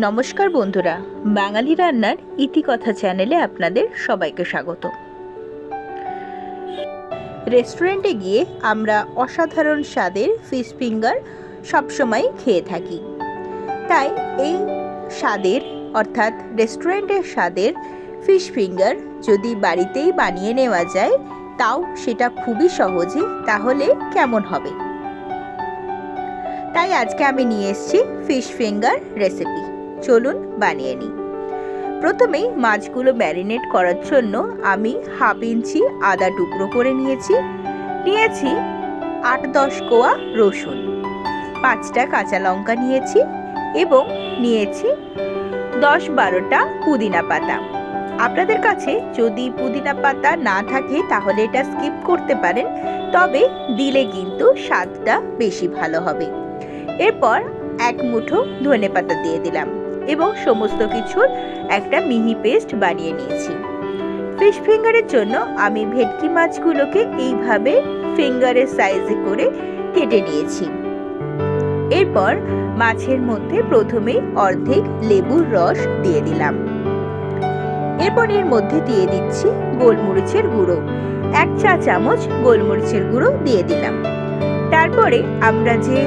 নমস্কার বন্ধুরা, বাঙালি রান্নার ইতিকথা চ্যানেলে আপনাদের সবাইকে স্বাগত। রেস্টুরেন্টে গিয়ে আমরা অসাধারণ স্বাদের ফিশ ফিঙ্গার সবসময় খেয়ে থাকি। তাই এই স্বাদের, অর্থাৎ রেস্টুরেন্টের স্বাদের ফিশ ফিঙ্গার যদি বাড়িতেই বানিয়ে নেওয়া যায়, তাও সেটা খুবই সহজে, তাহলে কেমন হবে? তাই আজকে আমি নিয়ে এসেছি ফিশ ফিঙ্গার রেসিপি। চলুন বানিয়ে নিই। প্রথমেই মাছগুলো ম্যারিনেট করার জন্য আমি হাফ ইঞ্চি আদা টুকরো করে নিয়েছি। নিয়েছি আট দশ কোয়া রসুন, পাঁচটা কাঁচা লঙ্কা নিয়েছি এবং নিয়েছি দশ বারোটা পুদিনা পাতা। আপনাদের কাছে যদি পুদিনা পাতা না থাকে তাহলে এটা স্কিপ করতে পারেন, তবে দিলে কিন্তু স্বাদটা বেশি ভালো হবে। এরপর এক মুঠো ধনে পাতা দিয়ে দিলাম। এবং সমস্ত কিছুর একটা মিহি পেস্ট বানিয়ে নিয়েছি। ফিশ ফিঙ্গারের জন্য আমি ভেটকি মাছগুলোকে এইভাবে ফিঙ্গারের সাইজে করে কেটে নিয়েছি। এরপর মাছের মধ্যে প্রথমে অর্ধেক লেবুর রস দিয়ে দিলাম। এরপর এর মধ্যে দিয়ে দিচ্ছি গোলমরিচের গুঁড়ো। এক চা চামচ গোলমরিচের গুঁড়ো দিয়ে দিলাম। তারপরে আমরা যে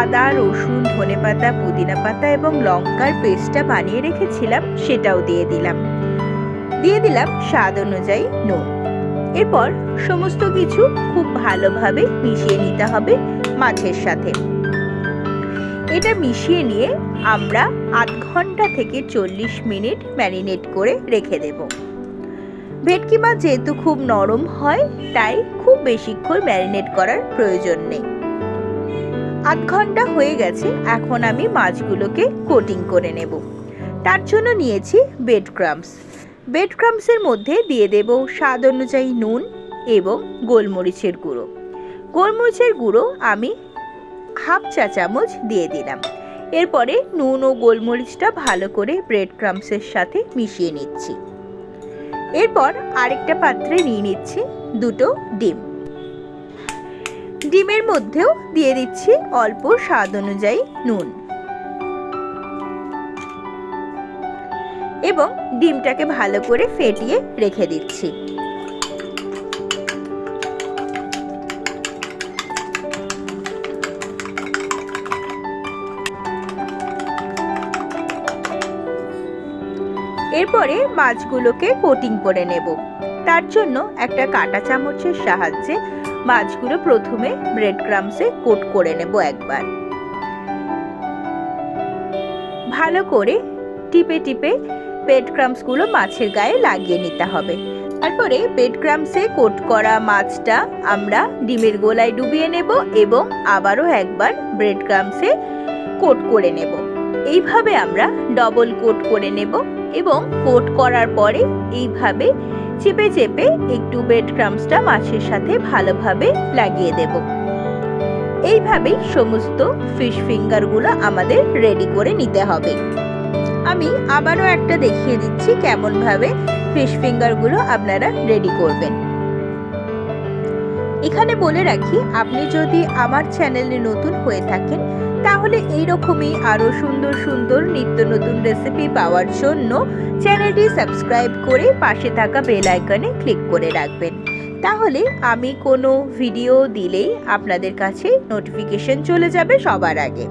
আদা, রসুন ধনে পাতা পুদিনা পাতা এবং লঙ্কার পেস্টটা বানিয়ে রেখেছিলাম, সেটাও দিয়ে দিলাম। দিয়ে দিলাম স্বাদ অনুযায়ী নুন। এরপর সমস্ত কিছু খুব ভালোভাবে মিশিয়ে নিতে হবে মাছের সাথে। এটা মিশিয়ে নিয়ে আমরা আধ ঘণ্টা থেকে চল্লিশ মিনিট ম্যারিনেট করে রেখে দেব। ভেটকি মাছ যেহেতু খুব নরম হয়, তাই খুব বেশিক্ষণ ম্যারিনেট করার প্রয়োজন নেই। আধ ঘণ্টা হয়ে গেছে, এখন আমি মাছগুলোকে কোটিং করে নেব। তার জন্য নিয়েছি বেড ক্রামস বেড ক্রামসের মধ্যে দিয়ে দেব স্বাদ অনুযায়ী নুন এবং গোলমরিচের গুঁড়ো। গোলমরিচের গুঁড়ো আমি হাফ চা চামচ দিয়ে দিলাম। এরপরে নুন ও গোলমরিচটা ভালো করে ব্রেড ক্রামসের সাথে মিশিয়ে নিচ্ছি। এরপর আরেকটা পাত্রে নিয়ে নিচ্ছি দুটো ডিম। ডিমের মধ্যেও দিয়ে দিচ্ছি অল্প স্বাদ অনুযায়ী নুন। এবং ডিমটাকে ভালো করে ফেটিয়ে রেখে দিচ্ছি। এরপরে মাছগুলোকে কোটিং করে নেব। তার জন্য একটা কাঁটা চামচের সাহায্যে মাছগুলো প্রথমে ব্রেড ক্রামসে কোট করে নেব একবার। ভালো করে টিপে টিপে ব্রেড ক্রামসগুলো মাছের গায়ে লাগিয়ে নিতে হবে। তারপরে ব্রেড ক্রামসে কোট করা মাছটা আমরা ডিমের গোলায় ডুবিয়ে নেব এবং আবারও একবার ব্রেড ক্রামসে কোট করে নেব। এইভাবে আমরা ডবল কোট করে নেব এবং কোট করার পরে এইভাবে চেপে চেপে একটু বেড ক্রামসটা মাছের সাথে ভালোভাবে লাগিয়ে দেব। এইভাবেই সমস্ত ফিশ ফিঙ্গারগুলো আমাদের রেডি করে নিতে হবে। আমি আবারও একটা দেখিয়ে দিচ্ছি কেমনভাবে ফিশ ফিঙ্গারগুলো আপনারা রেডি করবেন। এখানে বলে রাখি, আপনি যদি আমার চ্যানেলে নতুন হয়ে থাকেন তাহলে এইরকমই আরও সুন্দর সুন্দর নিত্য নতুন রেসিপি পাওয়ার জন্য চ্যানেলটি সাবস্ক্রাইব করে পাশে থাকা বেল আইকনে ক্লিক করে রাখবেন। তাহলে আমি কোনো ভিডিও দিলেই আপনাদের কাছে নোটিফিকেশন চলে যাবে সবার আগে।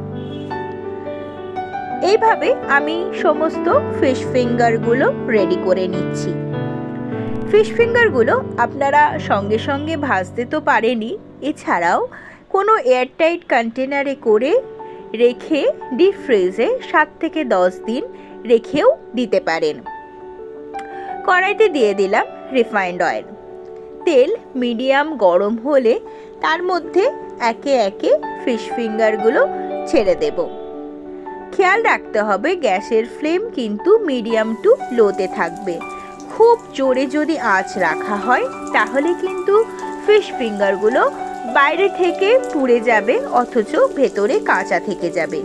এইভাবে আমি সমস্ত ফিশ ফিঙ্গারগুলো রেডি করে নিচ্ছি। ফিশ ফিঙ্গারগুলো আপনারা সঙ্গে সঙ্গে ভাজতে তো পারেনি এছাড়াও কোনো এয়ারটাইট কন্টেনারে করে রেখে ডিপ ফ্রিজে সাত থেকে দশ দিন রেখেও দিতে পারেন। কড়াইতে দিয়ে দিলাম রিফাইন্ড অয়েল তেল মিডিয়াম গরম হলে তার মধ্যে একে একে ফিশ ফিঙ্গারগুলো ছেড়ে দেব। খেয়াল রাখতে হবে গ্যাসের ফ্লেম কিন্তু মিডিয়াম টু লোতে থাকবে। খুব জোরে যদি আঁচ রাখা হয়, তাহলে কিন্তু ফিশ ফিঙ্গারগুলো বাইরে থেকে পুড়ে যাবে, অথচ ভেতরে কাঁচা থেকে যাবে।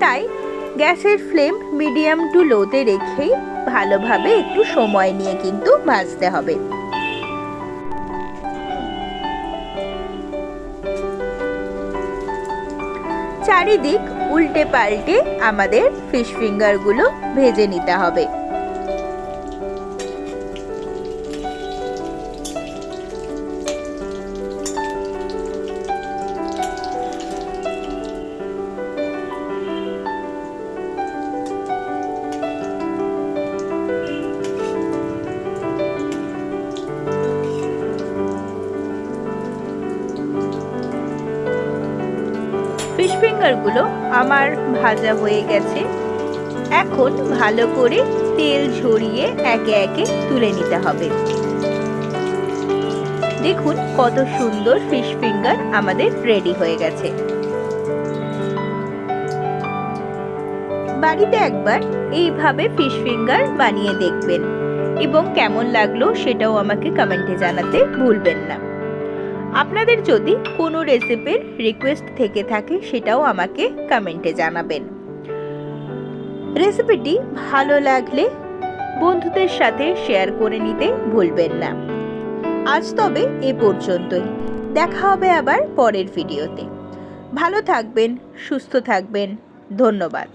তাই গ্যাসের ফ্লেম মিডিয়াম টু লোতে রেখেই ভালোভাবে একটু সময় নিয়ে কিন্তু ভাজতে হবে। চারিদিক উল্টে পাল্টে আমাদের ফিশ ফিঙ্গারগুলো ভেজে নিতে হবে। ফিঙ্গারগুলো আমার ভাজা হয়ে গেছে। এখন ভালো করে তেল ঝরিয়ে একে একে তুলে নিতে হবে। দেখুন কত সুন্দর ফিশ ফিঙ্গার আমাদের রেডি হয়ে গেছে। বাড়িতে একবার এইভাবে ফিশ ফিঙ্গার বানিয়ে দেখবেন এবং কেমন লাগল সেটাও আমাকে কমেন্টে জানাতে ভুলবেন না। আপনাদের যদি কোনো রেসিপির রিকোয়েস্ট থেকে থাকে, সেটাও আমাকে কমেন্টে জানাবেন। রেসিপিটি ভালো লাগলে বন্ধুদের সাথে শেয়ার করে নিতে ভুলবেন না। আজ তবে এ পর্যন্তই। দেখা হবে আবার পরের ভিডিওতে ভালো থাকবেন, সুস্থ থাকবেন। ধন্যবাদ।